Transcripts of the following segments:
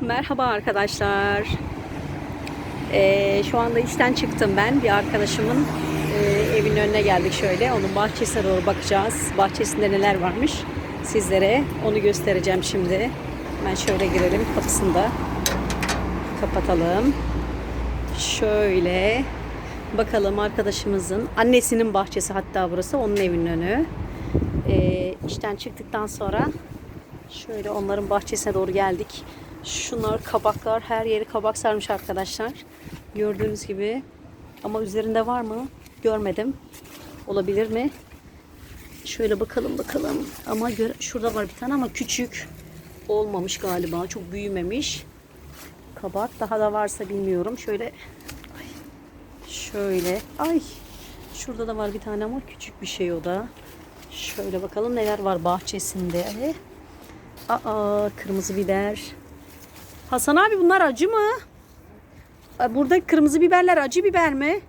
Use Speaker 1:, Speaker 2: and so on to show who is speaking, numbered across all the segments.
Speaker 1: Merhaba arkadaşlar. Ee, şu anda işten çıktım ben. Bir arkadaşımın e, evinin önüne geldik şöyle. Onun bahçesine doğru bakacağız. Bahçesinde neler varmış sizlere onu göstereceğim şimdi. Hemen şöyle girelim kapısında. Kapatalım. Şöyle bakalım arkadaşımızın annesinin bahçesi hatta burası onun evinin önü. Ee, işten çıktıktan sonra Şöyle onların bahçesine doğru geldik. Şunlar kabaklar. Her yeri kabak sarmış arkadaşlar. Gördüğünüz gibi. Ama üzerinde var mı? Görmedim. Olabilir mi? Şöyle bakalım bakalım. Ama şurada var bir tane ama küçük. Olmamış galiba. Çok büyümemiş. Kabak. Daha da varsa bilmiyorum. Şöyle ay, şöyle. Ay. Şurada da var bir tane ama küçük bir şey o da. Şöyle bakalım neler var bahçesinde. Aa kırmızı biber. Hasan abi bunlar acı mı? Burada kırmızı biberler acı biber mi?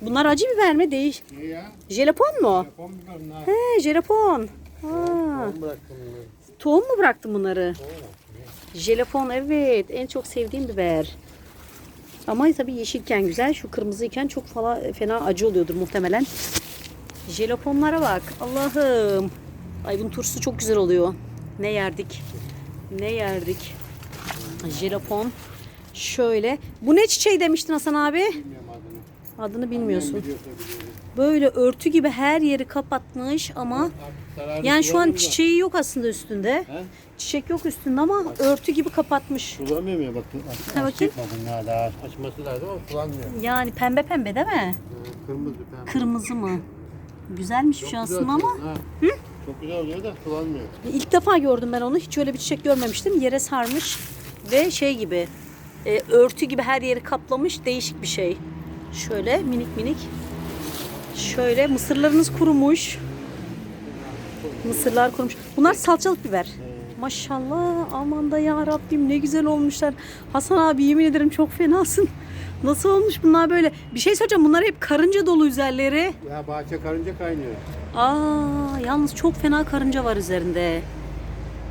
Speaker 1: Bunlar acı biber mi? Değil.
Speaker 2: Ne ya?
Speaker 1: Jelapon mu?
Speaker 2: Japon biber bunlar.
Speaker 1: He jelapon. Ha,
Speaker 2: Ben bıraktım bunları.
Speaker 1: tohum mu bıraktın bunları? Jelapon evet en çok sevdiğim biber. Ama tabii yeşilken güzel. Şu kırmızıyken çok falan fena acı oluyordur muhtemelen. Jelaponlara bak. Allah'ım. Ay bunun turşusu çok güzel oluyor. Ne yerdik? Ne yerdik? Jelapon. Şöyle. Bu ne çiçeği demiştin Hasan abi?
Speaker 2: Adını.
Speaker 1: Bilmiyorsun. Böyle örtü gibi her yeri kapatmış ama yani şu an çiçeği yok aslında üstünde.
Speaker 2: He?
Speaker 1: Çiçek yok üstünde ama örtü gibi kapatmış.
Speaker 2: Sulamıyor mu ya bakın. Aç,
Speaker 1: Ha, bakayım.
Speaker 2: açması lazım ama sulanmıyor.
Speaker 1: Yani pembe pembe değil mi?
Speaker 2: Ee, Kırmızı pembe.
Speaker 1: Kırmızı mı? Güzelmiş şu aslında ama
Speaker 2: ha. Çok güzel oluyor da sulanmıyor.
Speaker 1: ilk defa gördüm ben onu. Hiç öyle bir çiçek görmemiştim. Yere sarmış ve şey gibi e, örtü gibi her yeri kaplamış değişik bir şey. Şöyle minik minik. Şöyle mısırlarınız kurumuş. Mısırlar kurumuş. Bunlar salçalık biber. Maşallah aman da ya Rabbim ne güzel olmuşlar. Hasan abi yemin ederim çok fenasın. Nasıl olmuş bunlar böyle? Bir şey söyleyeceğim bunlar hep karınca dolu üzerleri.
Speaker 2: Ya bahçe karınca kaynıyor.
Speaker 1: Aa, yalnız çok fena karınca var üzerinde.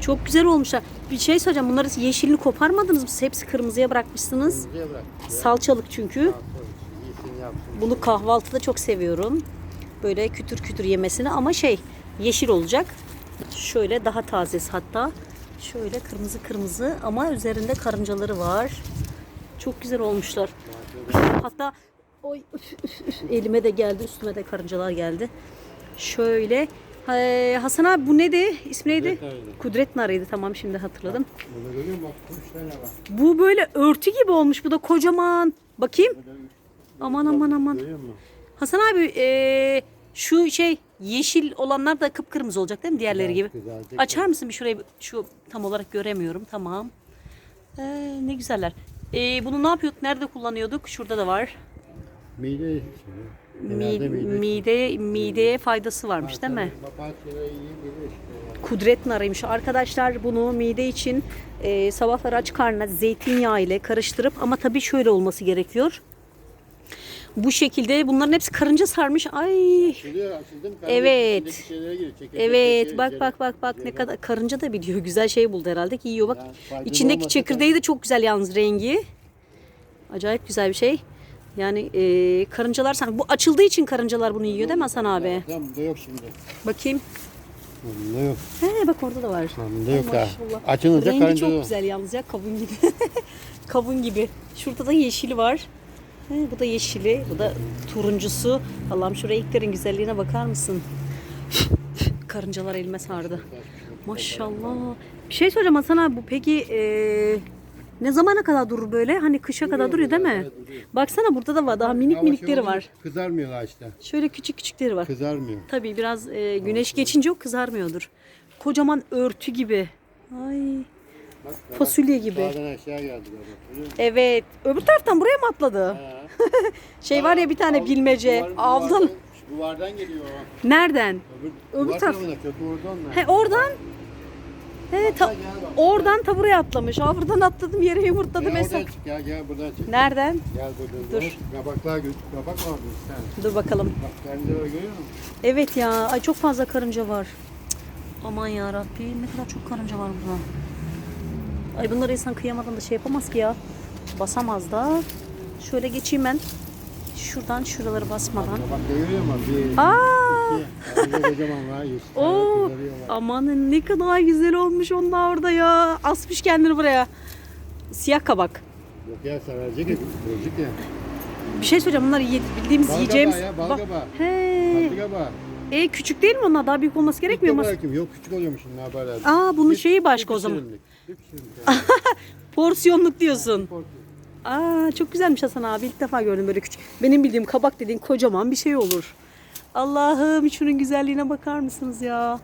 Speaker 1: Çok güzel olmuşlar. Bir şey söyleyeceğim. Bunları yeşilini koparmadınız mı? Hepsi kırmızıya bırakmışsınız.
Speaker 2: Kırmızıya bırak.
Speaker 1: Salçalık çünkü. Bunu kahvaltıda çok seviyorum. Böyle kütür kütür yemesini ama şey yeşil olacak. Şöyle daha tazesi hatta. Şöyle kırmızı kırmızı ama üzerinde karıncaları var. Çok güzel olmuşlar. Hatta oy üf, üf, üf, elime de geldi, üstüme de karıncalar geldi. Şöyle Ee, Hasan abi bu neydi? İsmi neydi?
Speaker 2: Kudret narıydı.
Speaker 1: Kudret narıydı. Tamam şimdi hatırladım.
Speaker 2: Burada görüyor musun? Bak üç tane var.
Speaker 1: Bu böyle örtü gibi olmuş. Bu da kocaman. Bakayım. Aman aman aman.
Speaker 2: Görüyor musun?
Speaker 1: Hasan abi ee, şu şey yeşil olanlar da kıpkırmızı olacak değil mi diğerleri gibi? Açar mısın bir şurayı? Şu tam olarak göremiyorum. Tamam. Ee, ne güzeller. Ee, bunu ne yapıyorduk? Nerede kullanıyorduk? Şurada da var.
Speaker 2: Mide.
Speaker 1: Mi-
Speaker 2: Genelde mide.
Speaker 1: mide mideye faydası varmış değil mi?
Speaker 2: Papatya iyi bilir işte.
Speaker 1: Kudret narıymış. Arkadaşlar bunu mide için e, sabahları aç karnına zeytinyağı ile karıştırıp ama tabii şöyle olması gerekiyor. Bu şekilde bunların hepsi karınca sarmış. Ay
Speaker 2: Açılıyor, açıldı mı?
Speaker 1: Evet.
Speaker 2: İçindeki şeylere giriyor, çekirdek
Speaker 1: Evet bak bak bak bak ne kadar karınca da biliyor. Güzel şey buldu herhalde ki yiyor bak.
Speaker 2: Yani faydalı
Speaker 1: İçindeki
Speaker 2: olmasa
Speaker 1: çekirdeği de çok güzel yalnız rengi. Acayip güzel bir şey. Yani e, karıncalar san- bu açıldığı için karıncalar bunu yiyor değil mi Hasan abi?
Speaker 2: Tamam bunda yok şimdi.
Speaker 1: Bakayım.
Speaker 2: Bunda yok.
Speaker 1: He bak orada da var.
Speaker 2: Bunda yok daha.
Speaker 1: Maşallah.
Speaker 2: Açılınca
Speaker 1: Rengi
Speaker 2: karınca
Speaker 1: çok
Speaker 2: yok.
Speaker 1: güzel yalnız ya kavun gibi. kavun gibi. Şurada da yeşili var. He, bu da yeşili, bu da turuncusu. Allah'ım şu renklerin güzelliğine bakar mısın? Karıncalar elime sardı. Maşallah. Bir şey söyleyeceğim Hasan abi bu peki eee, ne zamana kadar durur böyle? Hani kışa kadar duruyor değil mi?
Speaker 2: evet, duruyor.
Speaker 1: Baksana burada da var. Daha minik
Speaker 2: Hava
Speaker 1: minikleri var.
Speaker 2: Kızarmıyorlar işte.
Speaker 1: Şöyle küçük küçükleri var.
Speaker 2: Kızarmıyor.
Speaker 1: Tabii biraz e, güneş geçince o kızarmıyordur. Kocaman örtü gibi. Ay
Speaker 2: Bak,
Speaker 1: fasulye gibi.
Speaker 2: Dağdan aşağı geldi?
Speaker 1: Evet. Öbür taraftan buraya mı atladı? Şey var ya bir tane
Speaker 2: Av-
Speaker 1: bilmece.
Speaker 2: duvar-
Speaker 1: Avdan.
Speaker 2: Duvardan, duvardan geliyor o.
Speaker 1: Nereden?
Speaker 2: Öbür,
Speaker 1: Öbür
Speaker 2: duvar
Speaker 1: taraf.
Speaker 2: kötü oradan da.
Speaker 1: He oradan. He ta- oradan ta buraya atlamış. Aa buradan atladım yere yumurtladı
Speaker 2: Gel
Speaker 1: mesela.
Speaker 2: oradan çık gel gel buradan çık.
Speaker 1: Nereden?
Speaker 2: Gel buradan.
Speaker 1: Dur.
Speaker 2: Kabaklar göz. Kabak var bir tane.
Speaker 1: Dur bakalım.
Speaker 2: Bak kendi öyle görüyor musun?
Speaker 1: Evet ya. Ay çok fazla karınca var. Cık, Aman ya Rabbi ne kadar çok karınca var burada. Ay bunları insan kıyamadan da şey yapamaz ki ya. Basamaz da. Şöyle geçeyim ben. Şuradan şuraları basmadan.
Speaker 2: Bak görüyor musun? Bir,
Speaker 1: Aa!
Speaker 2: İki. Ağzı kocaman var. Yüz.
Speaker 1: Oo, amanın ne kadar güzel olmuş onlar orada ya. Asmış kendini buraya. Siyah kabak.
Speaker 2: Yok ya saracak ya. Bozuk ya.
Speaker 1: Bir şey söyleyeceğim. Bunlar bildiğimiz
Speaker 2: Balgaba
Speaker 1: yiyeceğimiz.
Speaker 2: ya,
Speaker 1: Ba-
Speaker 2: balgaba.
Speaker 1: He.
Speaker 2: Patika
Speaker 1: E küçük değil mi onlar? Daha büyük olması gerekmiyor mu?
Speaker 2: Yok küçük oluyormuş ne haberler.
Speaker 1: Aa bunun şeyi başka o zaman.
Speaker 2: Bir yani.
Speaker 1: Porsiyonluk diyorsun.
Speaker 2: Porsiyon.
Speaker 1: Aa çok güzelmiş Hasan abi. İlk defa gördüm böyle küçük. Benim bildiğim kabak dediğin kocaman bir şey olur. Allah'ım şunun güzelliğine bakar mısınız ya?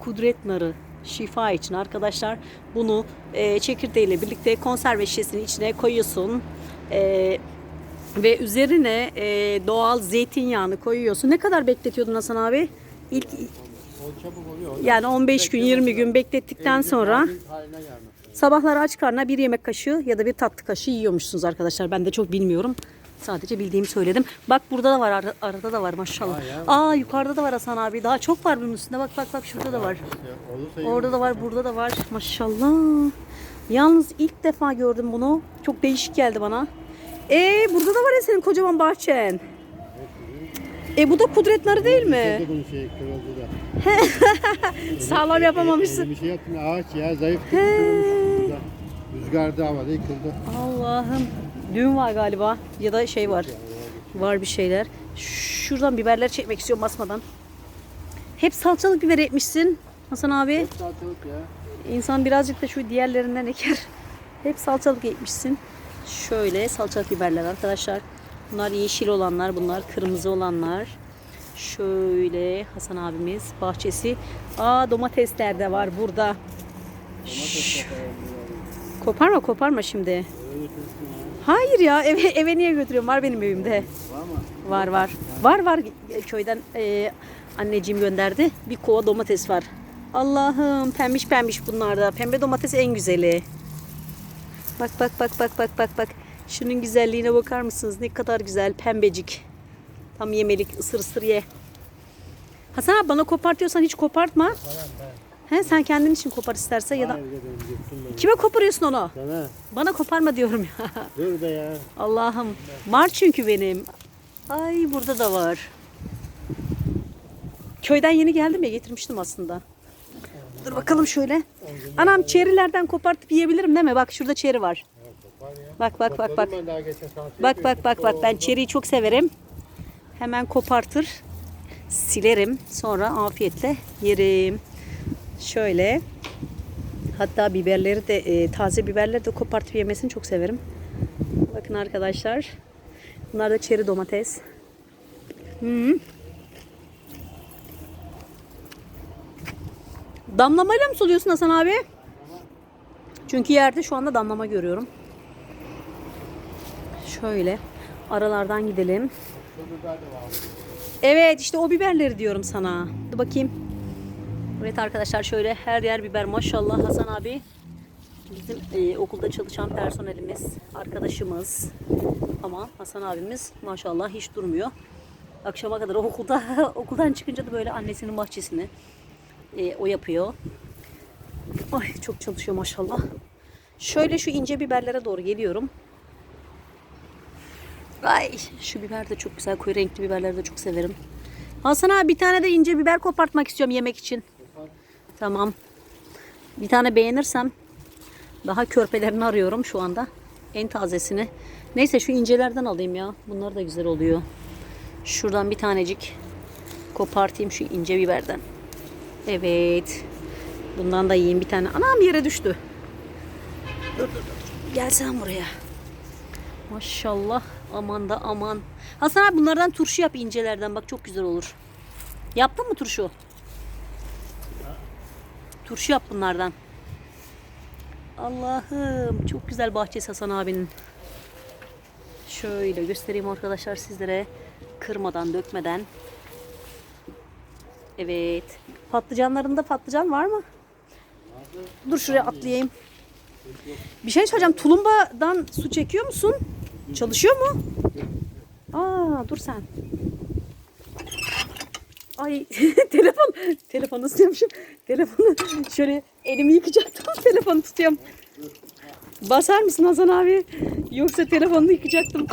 Speaker 1: Kudret narı. Şifa için arkadaşlar bunu e, çekirdeğiyle birlikte konserve şişesinin içine koyuyorsun. E, ve üzerine e, doğal zeytinyağını koyuyorsun. Ne kadar bekletiyordun Hasan abi? İlk
Speaker 2: O çabuk oluyor.
Speaker 1: yani 15 gün 20 gün beklettikten sonra. Sabahları aç karnına bir yemek kaşığı ya da bir tatlı kaşığı yiyormuşsunuz arkadaşlar. Ben de çok bilmiyorum. Sadece bildiğimi söyledim. Bak burada da var, ar- arada da var maşallah.
Speaker 2: Aa, ya.
Speaker 1: Aa yukarıda da var Hasan abi. Daha çok var bunun üstünde. Bak bak bak şurada da var. Orada da var, burada da var. Maşallah. Yalnız ilk defa gördüm bunu. Çok değişik geldi bana. E burada da var ya senin kocaman bahçen. E bu da kudret narı değil mi?
Speaker 2: Şey.
Speaker 1: Sağlam yapamamışsın.
Speaker 2: Bir şey yaptın ağaç ya zayıf. Rüzgarda havada yıkıldı.
Speaker 1: Allah'ım. Düğün var galiba ya da şey var. Var bir şeyler. Şuradan biberler çekmek istiyorum basmadan. Hep salçalık biber etmişsin Hasan abi.
Speaker 2: Salçalık ya.
Speaker 1: İnsan birazcık da şu diğerlerinden eker. Hep salçalık etmişsin. Şöyle salçalık biberler arkadaşlar. Bunlar yeşil olanlar, bunlar kırmızı olanlar. Şöyle Hasan abimiz bahçesi. Aa domatesler de var burada. Şş, Koparma koparma şimdi. Hayır ya eve, eve niye götürüyorum? Var benim evimde.
Speaker 2: Var mı?
Speaker 1: Var var. Var var. Köyden e, anneciğim gönderdi. Bir kova domates var. Allah'ım pembiş pembiş bunlar da. Pembe domates en güzeli. Bak bak bak bak bak bak bak. Şunun güzelliğine bakar mısınız? Ne kadar güzel pembecik. Tam yemelik ısır ısır ye. Hasan abi bana kopartıyorsan hiç kopartma. He, sen kendin için kopar istersen ya da
Speaker 2: Hayır dedim yuttum beni.
Speaker 1: kime koparıyorsun onu?
Speaker 2: Sana
Speaker 1: Bana koparma diyorum ya.
Speaker 2: dur be ya.
Speaker 1: Allah'ım. Var çünkü benim. Ay burada da var. Köyden yeni geldim ya getirmiştim aslında. Dur bakalım şöyle. Anam çerilerden kopartıp yiyebilirim değil mi? Bak şurada çeri var. Bak bak bak bak.
Speaker 2: Topladım ben daha geçen saat.
Speaker 1: Bak bak bak bak ben çeriyi çok severim. Hemen kopartır, silerim. Sonra afiyetle yerim. Şöyle. Hatta biberleri de e, taze biberleri de kopartıp yemesini çok severim. Bakın arkadaşlar. Bunlar da çeri domates. Hı. Damlamayla mı suluyorsun Hasan abi? Çünkü yerde şu anda damlama görüyorum. Şöyle aralardan gidelim. Evet işte o biberleri diyorum sana. Dur bakayım. Evet arkadaşlar şöyle her yer biber maşallah Hasan abi. Bizim e, okulda çalışan personelimiz, arkadaşımız. Ama Hasan abimiz maşallah hiç durmuyor. Akşama kadar okulda okuldan çıkınca da böyle annesinin bahçesini e, o yapıyor. Ay çok çalışıyor maşallah. Şöyle şu ince biberlere doğru geliyorum. Ay şu biber de çok güzel. Koyu renkli biberleri de çok severim. Hasan abi bir tane de ince biber kopartmak istiyorum yemek için. Tamam. Bir tane beğenirsem daha körpelerini arıyorum şu anda. En tazesini. Neyse şu incelerden alayım ya. Bunlar da güzel oluyor. Şuradan bir tanecik kopartayım şu ince biberden. Evet. Bundan da yiyeyim bir tane. Anam yere düştü. Dur dur dur. Gel sen buraya. Maşallah. Aman da aman. Hasan abi bunlardan turşu yap incelerden. Bak çok güzel olur. Yaptın mı turşu? Turşu yap bunlardan. Allah'ım çok güzel bahçesi Hasan abinin. Şöyle göstereyim arkadaşlar sizlere. Kırmadan, dökmeden. Evet. Patlıcanlarında patlıcan var mı? Dur şuraya atlayayım. Bir şey söyleyeceğim. Tulumbadan su çekiyor musun? Çalışıyor mu? Aa dur sen. Ay telefon telefonu tutuyormuşum. Telefonu şöyle elimi yıkacaktım. Telefonu tutuyorum. Basar mısın Hasan abi? Yoksa telefonunu yıkacaktım.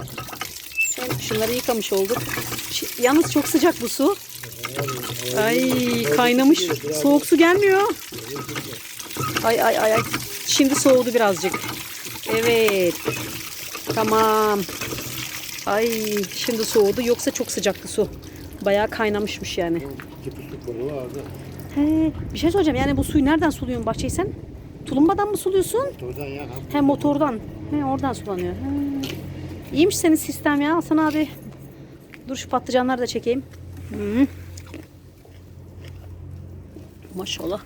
Speaker 1: Şunları yıkamış olduk. Yalnız çok sıcak bu su. Ay kaynamış. Soğuk su gelmiyor. Ay ay ay ay. Şimdi soğudu birazcık. Evet. Tamam. Ay şimdi soğudu. Yoksa çok sıcaktı su. Bayağı kaynamışmış yani. He, bir şey soracağım. Yani bu suyu nereden suluyorsun bahçeyi sen? Tulumbadan mı suluyorsun?
Speaker 2: Oradan yan
Speaker 1: He motordan. He oradan sulanıyor. He. İyiymiş senin sistem ya Hasan abi. Dur şu patlıcanları da çekeyim. Hı. Maşallah.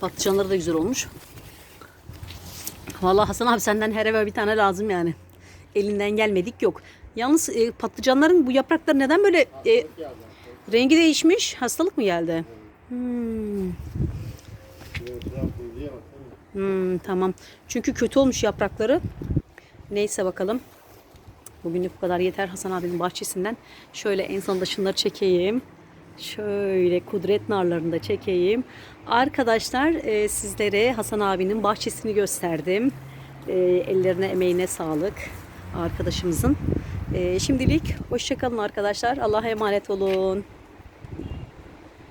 Speaker 1: Patlıcanları da güzel olmuş. Vallahi Hasan abi senden her eve bir tane lazım yani. Elinden gelmedik yok. Yalnız e, patlıcanların bu yaprakları neden böyle e, rengi değişmiş? Hastalık mı geldi? Hmm. Hmm, tamam. Çünkü kötü olmuş yaprakları. Neyse bakalım. Bugünlük bu kadar yeter Hasan abinin bahçesinden. Şöyle en sonunda şunları çekeyim. Şöyle kudret narlarını da çekeyim. Arkadaşlar e, sizlere Hasan abinin bahçesini gösterdim. E, ellerine emeğine sağlık arkadaşımızın. E, şimdilik hoşçakalın arkadaşlar. Allah'a emanet olun.